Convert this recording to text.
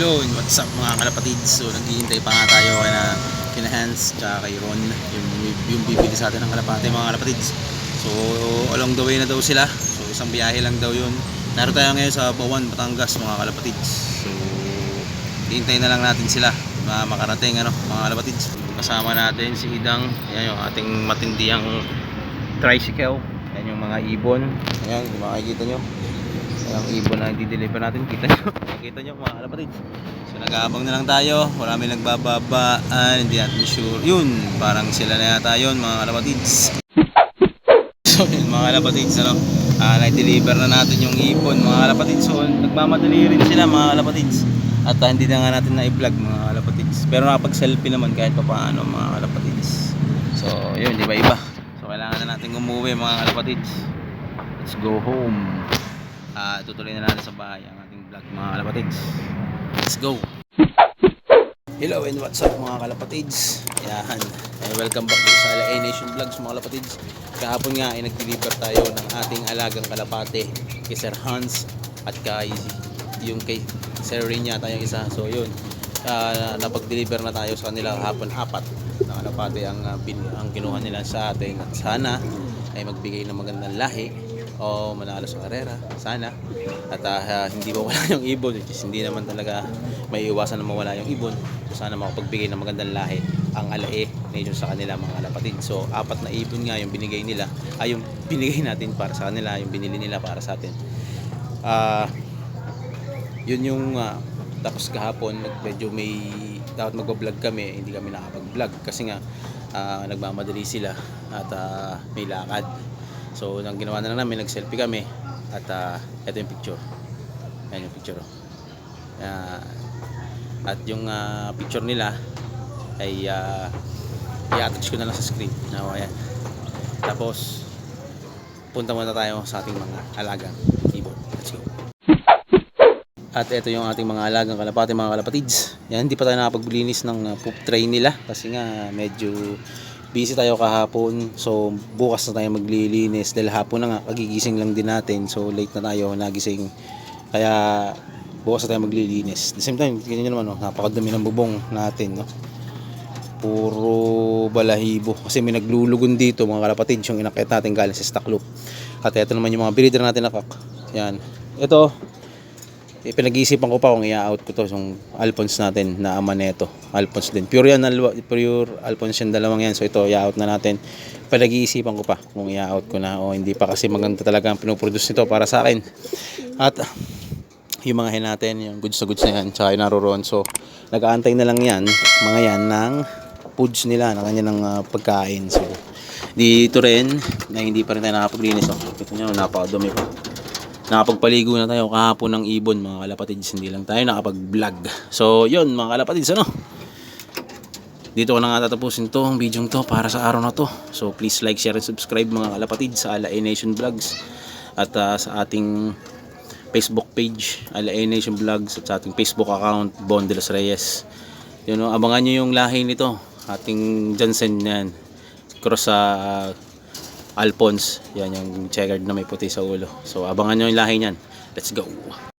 Hello, and what's up mga kalapatids? So, naghihintay pa nga tayo kay na kina Hans tsaka kay Ron yung, yung bibili sa atin ng kalapate mga kalapatids. So, along the way na daw sila. So, isang biyahe lang daw yun. Naroon tayo ngayon sa Bawan, Batangas mga kalapatids. So, hintay na lang natin sila na makarating ano, mga kalapatids. Kasama natin si Idang. Yan yung ating matindiyang tricycle. Yan yung mga ibon. Ayan, makikita nyo. Ang ibon na i-deliver natin, kita nyo. Kita nyo mga kalapatids. So nag-aabang na lang tayo. Marami nagbababaan. Hindi natin sure. Yun, parang sila na yata yun mga kalapatids. So yun mga kalapatids, ano, ah, na-deliver na natin yung ibon mga kalapatids. So nagmamadali rin sila mga kalapatids. At ah, hindi na nga natin na-vlog mga kalapatids. Pero nakapag-selfie naman kahit pa paano mga kalapatids. So yun, iba iba. So kailangan na natin umuwi mga kalapatids. Let's go home. Ah, tutuloy na natin sa bahay vlog mga kalapatids. Let's go! Hello and what's up mga kalapatids? Yan. Eh, welcome back to sa LA Nation Vlogs mga kalapatids. Kahapon nga ay nag-deliver tayo ng ating alagang kalapate kay Sir Hans at kay yung kay Sir Rin yata yung isa. So yun, Ah, napag-deliver na tayo sa kanila kahapon apat na kalapate ang, ah, bin, ang kinuha nila sa atin. At sana ay magbigay ng magandang lahi o manalo sa karera. Sana. At ah, hindi mawala yung ibon. Which is hindi naman talaga may iwasan na mawala yung ibon. So sana makapagbigay ng magandang lahi ang alae nation sa kanila mga kalapatid. So apat na ibon nga yung binigay nila. Ay yung binigay natin para sa kanila. Yung binili nila para sa atin. Ah yun yung ah, tapos kahapon medyo may dapat magbablog kami hindi kami nakapag-vlog kasi nga ah, nagmamadali sila at ah, may lakad so nang ginawa na lang namin nag-selfie kami at ah, ito yung picture yan yung picture. Yan. at yung ah, picture nila ay uh, i-attach ko na lang sa screen no, ayan. tapos punta muna tayo sa ating mga alagang ibon let's go at ito yung ating mga alagang kalapati, mga kalapatids. Yan, hindi pa tayo nakapaglinis ng uh, poop tray nila kasi nga medyo busy tayo kahapon. So bukas na tayo maglilinis dahil hapon na nga kagigising lang din natin. So late na tayo nagising. Kaya bukas na tayo maglilinis. The same time, ganyan naman, no? napakadami ng bubong natin. No? Puro balahibo. Kasi may naglulugon dito mga kalapatids yung inakit natin galing sa stock loop. At ito naman yung mga breeder natin na kak. Yan. Ito, eh, pinag-iisipan ko pa kung i-out ko to yung Alphonse natin na ama neto. Alphonse din. Pure yan, pure Alphonse yung dalawang yan. So ito, i-out na natin. Pinag-iisipan ko pa kung i-out ko na o hindi pa kasi maganda talaga ang pinoproduce nito para sa akin. At yung mga hen natin, yung goods na goods na yan, tsaka yung naroon. So, nag-aantay na lang yan, mga yan, ng foods nila, ng kanyang uh, pagkain. So, dito rin, na hindi pa rin tayo nakapaglinis. So, ito nyo, napakadumi pa. Nakapagpaligo na tayo kahapon ng ibon mga kalapatids. Hindi lang tayo nakapag-vlog. So, yun mga kalapatids, ano? Dito ko na nga tatapusin to, ang video to para sa araw na to. So, please like, share, and subscribe mga kalapatids sa Ala Nation Vlogs. At ah, sa ating Facebook page, Ala Nation Vlogs. At sa ating Facebook account, Bon de los Reyes. Yun, abangan nyo yung lahi nito. Ating Johnson yan. Cross sa Alphonse. Yan yung checkered na may puti sa ulo. So abangan nyo yung lahi niyan. Let's go.